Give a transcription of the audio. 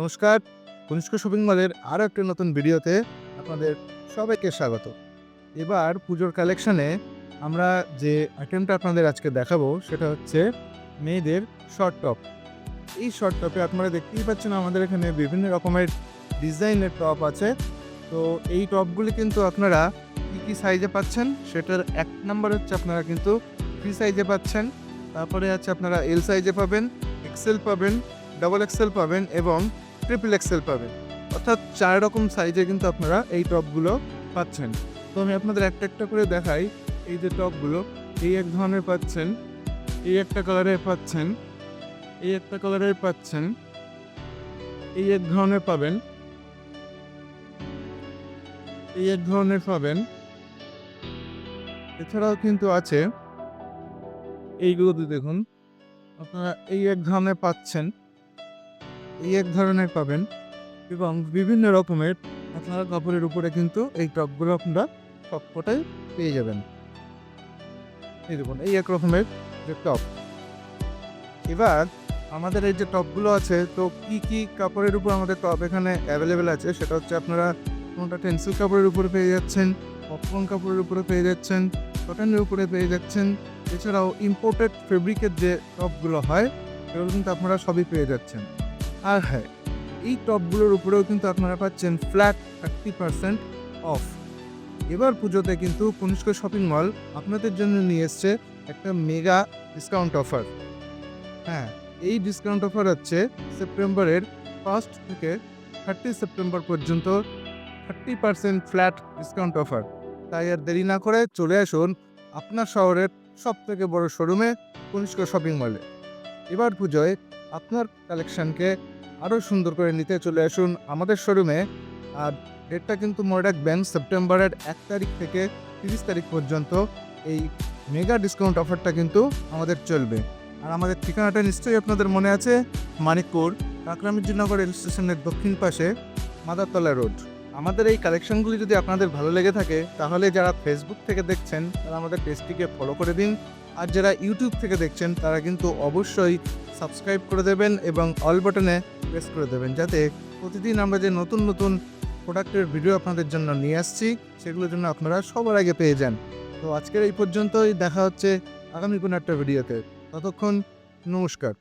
নমস্কার কনিষ্ক শপিং মলের আরও একটি নতুন ভিডিওতে আপনাদের সবাইকে স্বাগত। এবার পুজোর কালেকশানে আমরা যে আইটেমটা আপনাদের আজকে দেখাবো, সেটা হচ্ছে মেয়েদের শর্ট টপ এই শর্ট টপে আপনারা দেখতেই পাচ্ছেন আমাদের এখানে বিভিন্ন রকমের ডিজাইনের টপ আছে। তো এই টপগুলি কিন্তু আপনারা কী কী সাইজে পাচ্ছেন, সেটার এক নাম্বার হচ্ছে আপনারা কিন্তু ফ্রি সাইজে পাচ্ছেন। তারপরে আছে আপনারা এল সাইজে পাবেন এক্সেল পাবেন ডাবল এক্সেল পাবেন এবং ট্রিপল এক্সেল পাবেন। অর্থাৎ চার রকম সাইজে কিন্তু আপনারা এই টপগুলো পাচ্ছেন। তো আমি আপনাদের একটা একটা করে দেখাই। এই যে টপগুলো এই এক ধরনের পাচ্ছেন, এই একটা কালারের পাচ্ছেন, এই একটা কালারের পাচ্ছেন, এই এক ধরনের পাবেন, এই এক ধরনের পাবেন। এছাড়াও কিন্তু আছে এইগুলোতে দেখুন, আপনারা এই এক ধরনের পাচ্ছেন। এই এক ধরনের পাবেন এবং বিভিন্ন রকমের আপনারা কাপড়ের উপরে কিন্তু এই টপগুলো আপনারা সবকটাই পেয়ে যাবেন। এই দেখুন, এই এক রকমের যে টপ। এবার আমাদের এই যে টপগুলো আছে, তো কি কি কাপড়ের উপর আমাদের টপ এখানে অ্যাভেলেবেল আছে? সেটা হচ্ছে আপনারা কোনোটা টেন্সিল কাপড়ের উপরে পেয়ে যাচ্ছেন, পপকর্ন কাপড়ের উপরে পেয়ে যাচ্ছেন, কটনের উপরে পেয়ে যাচ্ছেন। এছাড়াও ইম্পোর্টেড ফেব্রিকের যে টপগুলো হয়, সেগুলো কিন্তু আপনারা সবই পেয়ে যাচ্ছেন। আর হ্যাঁ এই টপগুলোর উপরেও কিন্তু আপনারা পাচ্ছেন ফ্ল্যাট থার্টি পার্সেন্ট অফ এবার পুজোতে কিন্তু কনিষ্ক শপিং মল আপনাদের জন্য নিয়ে এসছে একটা মেগা ডিসকাউন্ট অফার হ্যাঁ এই ডিসকাউন্ট অফার হচ্ছে সেপ্টেম্বরের ফার্স্ট থেকে থার্টি সেপ্টেম্বর পর্যন্ত thirty percent flat discount offer তাই আর দেরি না করে চলে আসুন আপনার শহরের সব থেকে বড় শোরুমে কনিষ্ক শপিং মলে এবার পুজোয় আপনার কালেকশনকে আরও সুন্দর করে নিতে চলে আসুন আমাদের শোরুমে। আর ডেটটা কিন্তু মনে রাখবেন সেপ্টেম্বরের এক তারিখ থেকে তিরিশ তারিখ পর্যন্ত। এই মেগা ডিসকাউন্ট অফারটা কিন্তু আমাদের চলবে। আর আমাদের ঠিকানাটা নিশ্চয়ই আপনাদের মনে আছে, মানিকপুর কাকরামিদ্দিনগর রেল স্টেশনের দক্ষিণ পাশে, মাদারতলা রোড। আমাদের এই কালেকশনগুলি যদি আপনাদের ভালো লেগে থাকে, তাহলে যারা ফেসবুক থেকে দেখছেন, তারা আমাদের পেজটিকে ফলো করে দিন। আর যারা ইউটিউব থেকে দেখছেন, তারা কিন্তু অবশ্যই সাবস্ক্রাইব করে দেবেন এবং অল বাটনে প্রেস করে দেবেন। যাতে প্রতিদিন আমরা যে নতুন নতুন প্রোডাক্টের ভিডিও আপনাদের জন্য নিয়ে আসছি, সেগুলোর জন্য আপনারা সবার আগে পেয়ে যান। তো আজকের এই পর্যন্তই। দেখা হচ্ছে আগামী কোনো একটা ভিডিওতে ততক্ষণ নমস্কার।